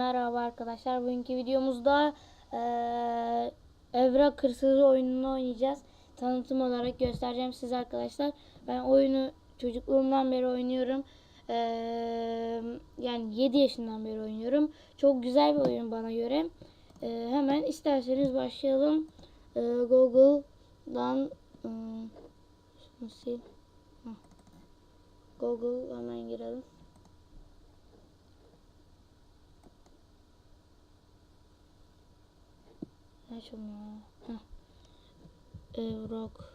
Merhaba arkadaşlar. Bugünkü videomuzda eee Evrak Hırsızı oyununu oynayacağız. Tanıtım olarak göstereceğim size arkadaşlar. Ben oyunu çocukluğumdan beri oynuyorum. Eee, yani 7 yaşından beri oynuyorum. Çok güzel bir oyun bana göre. Eee, hemen isterseniz başlayalım. Eee, Google'dan. Hah. Google hemen girelim. Ne? Heh. Evrak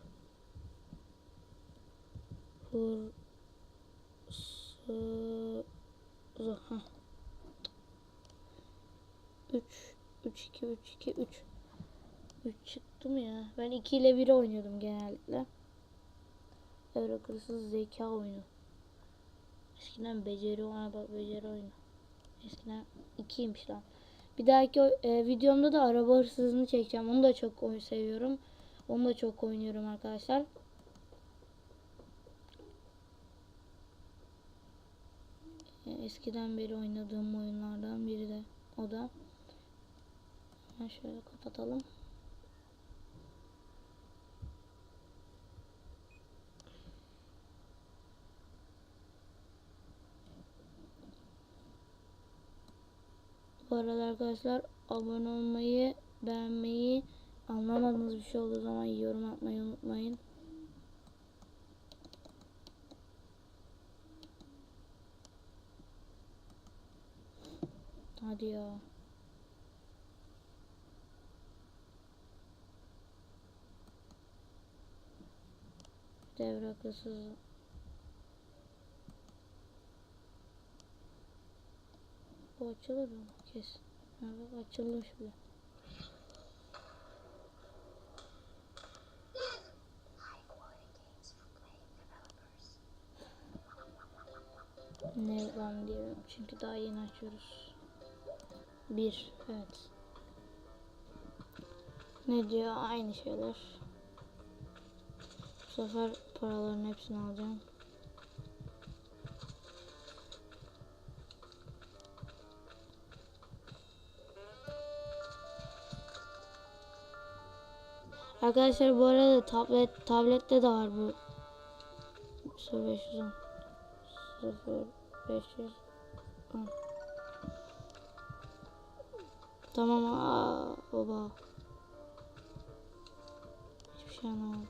hırsızı. Heh. 3 3 2 3 2 3 3 çıktı mı ya? Ben 2 ile 1 oynuyordum genellikle. Evrak hırsız zeka oyunu. Eskiden beceri ona bak beceri oyunu. Eskiden 2'ymiş lan. Bir dahaki e, videomda da araba hırsızını çekeceğim. Onu da çok oy seviyorum. Onu da çok oynuyorum arkadaşlar. E, eskiden beri oynadığım oyunlardan biri de o da. Hemen şöyle kapatalım. Bu arkadaşlar abone olmayı, beğenmeyi, anlamadığınız bir şey olduğu zaman yorum atmayı unutmayın. Hadi ya. Devre Bu açılır mı? Kes. Ha, açılmış bile. Ne lan diyorum çünkü daha yeni açıyoruz. Bir, evet. Ne diyor? Aynı şeyler. Bu sefer paraların hepsini alacağım. Arkadaşlar bu arada tablet tablette de var bu. 0510 0510 Tamam aa baba. Hiçbir şey anlamadım.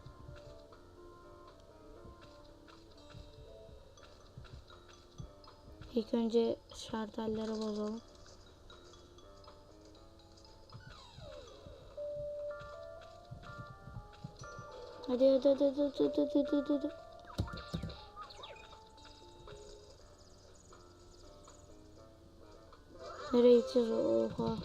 İlk önce şartelleri bozalım Hadi hadi hadi hadi hadi hadi hadi hadi. Nereye gideceğiz? Oha.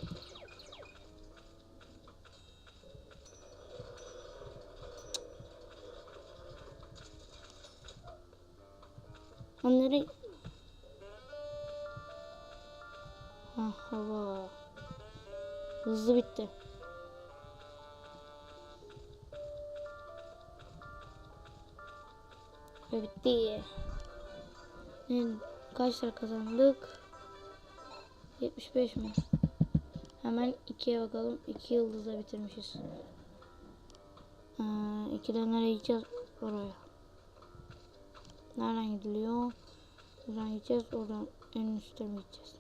Nereye? Ha hava. Hızlı bitti. Bitti. Ne, kaç lira kazandık? 75 mi? Hemen 2'ye bakalım. 2 yıldızla bitirmişiz. Ee, 2'den nereye gideceğiz? Oraya. Nereden gidiliyor? Buradan gideceğiz. Oradan en üstte mi gideceğiz?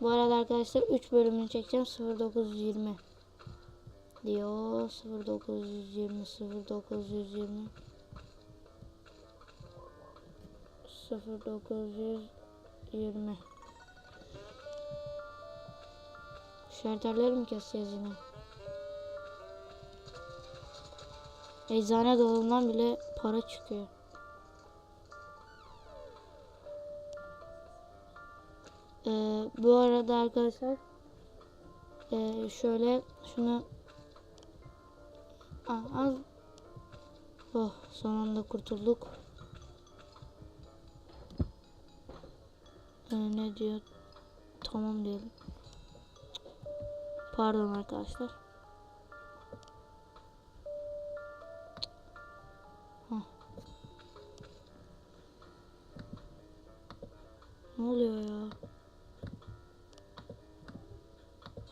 Bu arada arkadaşlar 3 bölümünü çekeceğim. 0920 diyor. 0920 0920 0920 Şarterleri mi keseceğiz yine? Eczane dolabından bile para çıkıyor. Ee, bu arada arkadaşlar ee, şöyle şunu Aa, az Oh son kurtulduk. Ee, ne diyor? Tamam diyelim. Pardon arkadaşlar.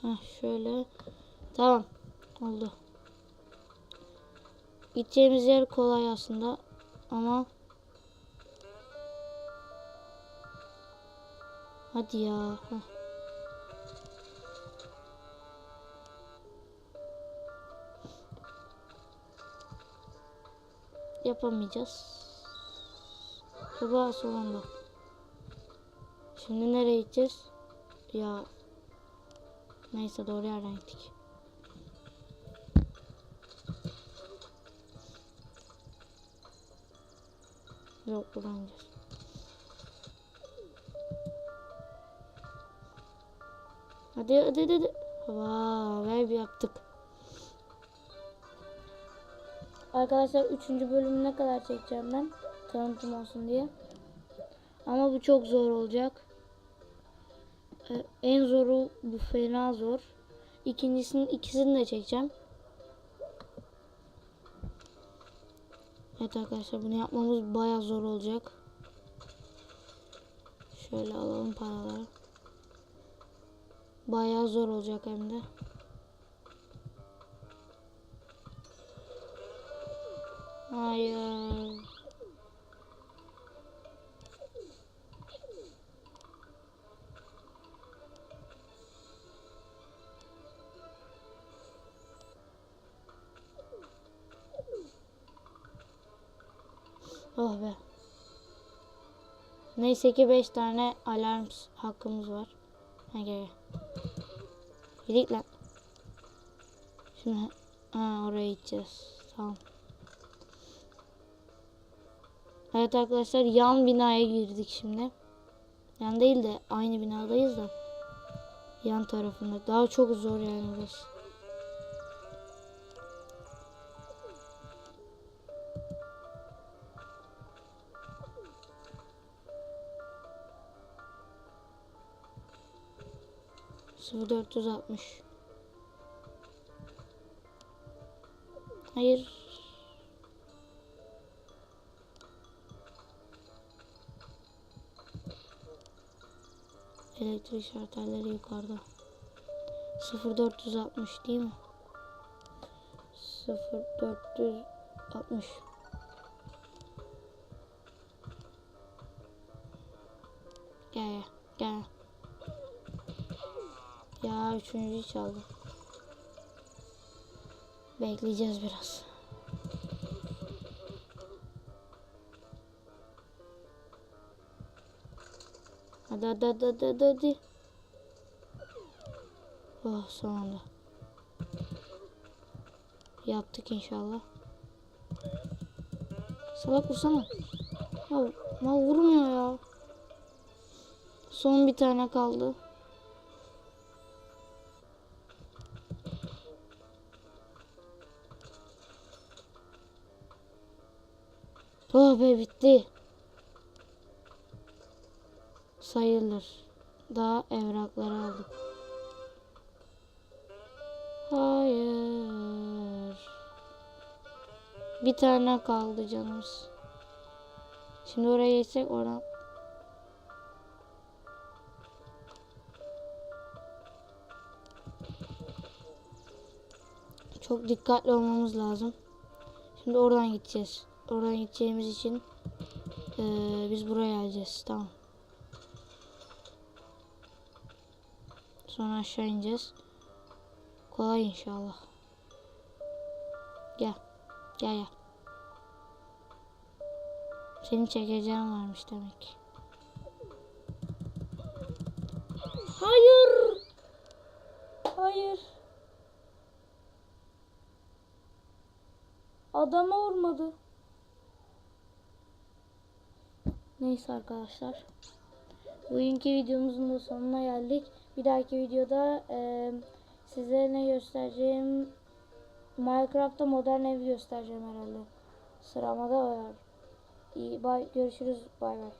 Heh, şöyle. Tamam. Oldu. Gideceğimiz yer kolay aslında. Ama Hadi ya. Heh. Yapamayacağız. Sabah sonunda. Şimdi nereye gideceğiz? Ya neyse doğru yerden gittik. Yok buradan gideceğiz. Hadi hadi hadi. Vay ev yaptık. Arkadaşlar 3. bölümü ne kadar çekeceğim ben? Tanıtım olsun diye. Ama bu çok zor olacak. Ee, en zoru bu fena zor. İkincisinin ikisini de çekeceğim. Evet arkadaşlar bunu yapmamız baya zor olacak. Şöyle alalım paraları. Bayağı zor olacak hem de. Hayır. Oh be. Neyse ki 5 tane alarm hakkımız var. Ha gel. Gidik lan. Şimdi ha, oraya gideceğiz. Tamam. Evet arkadaşlar yan binaya girdik şimdi. Yan değil de aynı binadayız da. Yan tarafında. Daha çok zor yani burası. Sıfır dört yüz altmış. Hayır. Elektrik şartelleri yukarıda. 0460 değil mi? 0460 Gel gel gel. Ya üçüncüyü çaldı. Bekleyeceğiz biraz. Hadi hadi hadi hadi hadi. Oh sonunda. Yaptık inşallah. Salak vursana. Ya, ya vurmuyor ya. Son bir tane kaldı. Oh be bitti. Sayılır. Daha evrakları aldık. Hayır. Bir tane kaldı canımız. Şimdi oraya geçsek oradan. Çok dikkatli olmamız lazım. Şimdi oradan gideceğiz. Oradan gideceğimiz için eee, biz buraya geleceğiz. Tamam. Sonra aşağı ineceğiz. Kolay inşallah. Gel. Gel gel. Senin çekeceğin varmış demek. Hayır. Hayır. Adama vurmadı. Neyse arkadaşlar. Bugünkü videomuzun da sonuna geldik. Bir dahaki videoda eee size ne göstereceğim? Minecraft'ta modern ev göstereceğim herhalde. Sıramada var. İyi bay görüşürüz bay bay.